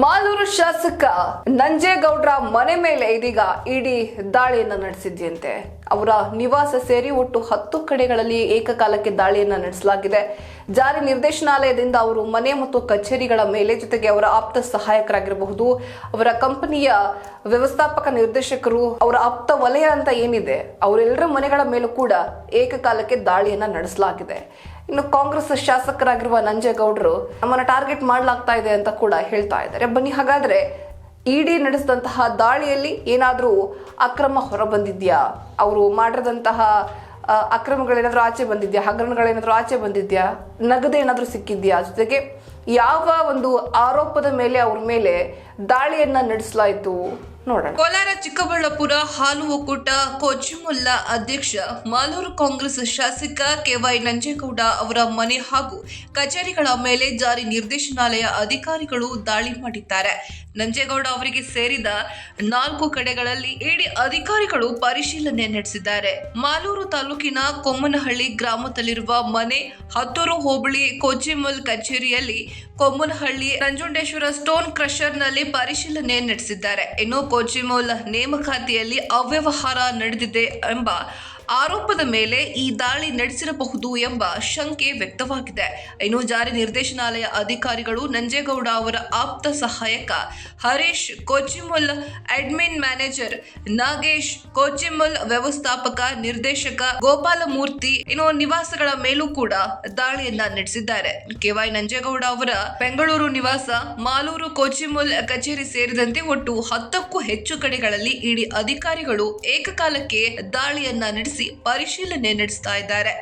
ಮಾಲೂರು ಶಾಸಕ ನಂಜೇಗೌಡ್ರ ಮನೆ ಮೇಲೆ ಇದೀಗ ಇಡಿ ದಾಳಿಯನ್ನ ನಡೆಸಿದ್ಯಂತೆ. ಅವರ ನಿವಾಸ ಸೇರಿ ಒಟ್ಟು ಹತ್ತು ಕಡೆಗಳಲ್ಲಿ ಏಕಕಾಲಕ್ಕೆ ದಾಳಿಯನ್ನ ನಡೆಸಲಾಗಿದೆ. ಜಾರಿ ನಿರ್ದೇಶನಾಲಯದಿಂದ ಅವರು ಮನೆ ಮತ್ತು ಕಚೇರಿಗಳ ಮೇಲೆ ಜೊತೆಗೆ ಅವರ ಆಪ್ತ ಸಹಾಯಕರಾಗಿರಬಹುದು. ಅವರ ಕಂಪನಿಯ ವ್ಯವಸ್ಥಾಪಕ ನಿರ್ದೇಶಕರು ಅವರ ಆಪ್ತ ವಲಯ ಅಂತ ಏನಿದೆ, ಅವರೆಲ್ಲರ ಮನೆಗಳ ಮೇಲೂ ಕೂಡ ಏಕಕಾಲಕ್ಕೆ ದಾಳಿಯನ್ನ ನಡೆಸಲಾಗಿದೆ. ಇನ್ನು ಕಾಂಗ್ರೆಸ್ ಶಾಸಕರಾಗಿರುವ ನಂಜೇಗೌಡರು ನಮ್ಮನ್ನ ಟಾರ್ಗೆಟ್ ಮಾಡಲಾಗ್ತಾ ಇದೆ ಅಂತ ಕೂಡ ಹೇಳ್ತಾ ಇದ್ದಾರೆ. ಬನ್ನಿ, ಹಾಗಾದ್ರೆ ಇಡಿ ನಡೆಸಿದಂತಹ ದಾಳಿಯಲ್ಲಿ ಏನಾದರೂ ಅಕ್ರಮ ಹೊರಬಂದಿದ್ಯಾ? ಅವರು ಅಕ್ರಮಗಳೇನಾದರೂ ಅಕ್ರಮಗಳೇನಾದ್ರೂ ಆಚೆ ಬಂದಿದ್ಯಾ? ಹಗರಣಗಳೇನಾದರೂ ಆಚೆ ಬಂದಿದ್ಯಾ? ನಗದು ಏನಾದರೂ ಸಿಕ್ಕಿದ್ಯಾ? ಜೊತೆಗೆ ಯಾವ ಒಂದು ಆರೋಪದ ಮೇಲೆ ಅವ್ರ ಮೇಲೆ ದಾಳಿಯನ್ನ ನಡೆಸಲಾಯಿತು? ನೋಡೋಣ. ಕೋಲಾರ, ಚಿಕ್ಕಬಳ್ಳಾಪುರ, ಹಾಲು ಒಕ್ಕೂಟ ಕೊಚ್ಚಿಮುಲ್ಲಾ ಅಧ್ಯಕ್ಷ, ಮಾಲೂರು ಕಾಂಗ್ರೆಸ್ ಶಾಸಕ ಕೆವೈ ನಂಜೇಗೌಡ ಅವರ ಮನೆ ಹಾಗೂ ಕಚೇರಿಗಳ ಮೇಲೆ ಜಾರಿ ನಿರ್ದೇಶನಾಲಯ ಅಧಿಕಾರಿಗಳು ದಾಳಿ ಮಾಡಿದ್ದಾರೆ. ನಂಜೇಗೌಡ ಅವರಿಗೆ ಸೇರಿದ ನಾಲ್ಕು ಕಡೆಗಳಲ್ಲಿ ಇಡಿ ಅಧಿಕಾರಿಗಳು ಪರಿಶೀಲನೆ ನಡೆಸಿದ್ದಾರೆ. ಮಾಲೂರು ತಾಲೂಕಿನ ಕೊಮ್ಮನಹಳ್ಳಿ ಗ್ರಾಮದಲ್ಲಿರುವ ಮನೆ ಹತ್ತೂರು ಹೋಬಳಿ ಕೋಚಿಮುಲ್ ಕಚೇರಿಯಲ್ಲಿ ಕೊಮ್ಮನಹಳ್ಳಿ ನಂಜುಂಡೇಶ್ವರ ಸ್ಟೋನ್ ಕ್ರಷರ್ನಲ್ಲಿ ಪರಿಶೀಲನೆ ನಡೆಸಿದ್ದಾರೆ. ಇನ್ನು ಕೋಚಿಮುಲ್ ನೇಮಕಾತಿಯಲ್ಲಿ ಅವ್ಯವಹಾರ ನಡೆದಿದೆ ಎಂಬ ಆರೋಪದ ಮೇಲೆ ಈ ದಾಳಿ ನಡೆಸಿರಬಹುದು ಎಂಬ ಶಂಕೆ ವ್ಯಕ್ತವಾಗಿದೆ. ಇನ್ನು ಜಾರಿ ನಿರ್ದೇಶನಾಲಯ ಅಧಿಕಾರಿಗಳು ನಂಜೇಗೌಡ ಅವರ ಆಪ್ತ ಸಹಾಯಕ ಹರೀಶ್ ಕೋಚಿಮುಲ್ ಅಡ್ಮಿನ್ ಮ್ಯಾನೇಜರ್ ನಾಗೇಶ್ ಕೋಚಿಮುಲ್ ವ್ಯವಸ್ಥಾಪಕ ನಿರ್ದೇಶಕ ಗೋಪಾಲಮೂರ್ತಿ, ಇನ್ನು ನಿವಾಸಗಳ ಮೇಲೂ ಕೂಡ ದಾಳಿಯನ್ನ ನಡೆಸಿದ್ದಾರೆ. ಕೆವೈ ನಂಜೇಗೌಡ ಅವರ ಬೆಂಗಳೂರು ನಿವಾಸ ಮಾಲೂರು ಕೋಚಿಮುಲ್ ಕಚೇರಿ ಸೇರಿದಂತೆ ಒಟ್ಟು ಹತ್ತಕ್ಕೂ ಹೆಚ್ಚು ಕಡೆಗಳಲ್ಲಿ ಇಡಿ ಅಧಿಕಾರಿಗಳು ಏಕಕಾಲಕ್ಕೆ ದಾಳಿಯನ್ನ ಪರಿಶೀಲನೆ ನಡೆಸ್ತಾ ಇದ್ದಾರೆ.